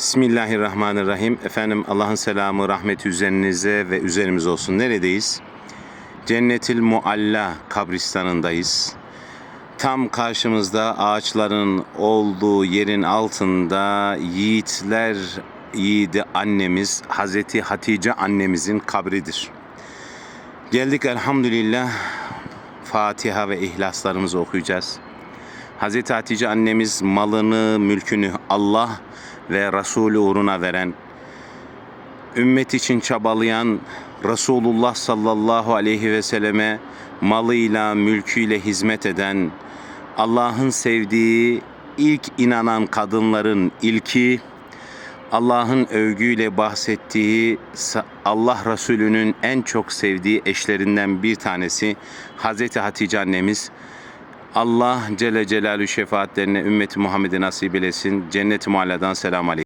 Bismillahirrahmanirrahim. Efendim Allah'ın selamı, rahmeti üzerinize ve üzerimiz olsun. Neredeyiz? Cennetil Mualla kabristanındayız. Tam karşımızda ağaçların olduğu yerin altında yiğitler yiğidi annemiz Hazreti Hatice annemizin kabridir. Geldik elhamdülillah Fatiha ve ihlaslarımızı okuyacağız. Hazreti Hatice annemiz malını, mülkünü Allah ve Resulü uğruna veren, ümmet için çabalayan Resulullah sallallahu aleyhi ve selleme malıyla, mülküyle hizmet eden, Allah'ın sevdiği ilk inanan kadınların ilki, Allah'ın övgüyle bahsettiği Allah Resulü'nün en çok sevdiği eşlerinden bir tanesi Hazreti Hatice annemiz. Allah Celle Celaluhu şefaatlerine ümmeti Muhammed'e nasip eylesin. Cennet-i Mualla'dan selam aleyküm.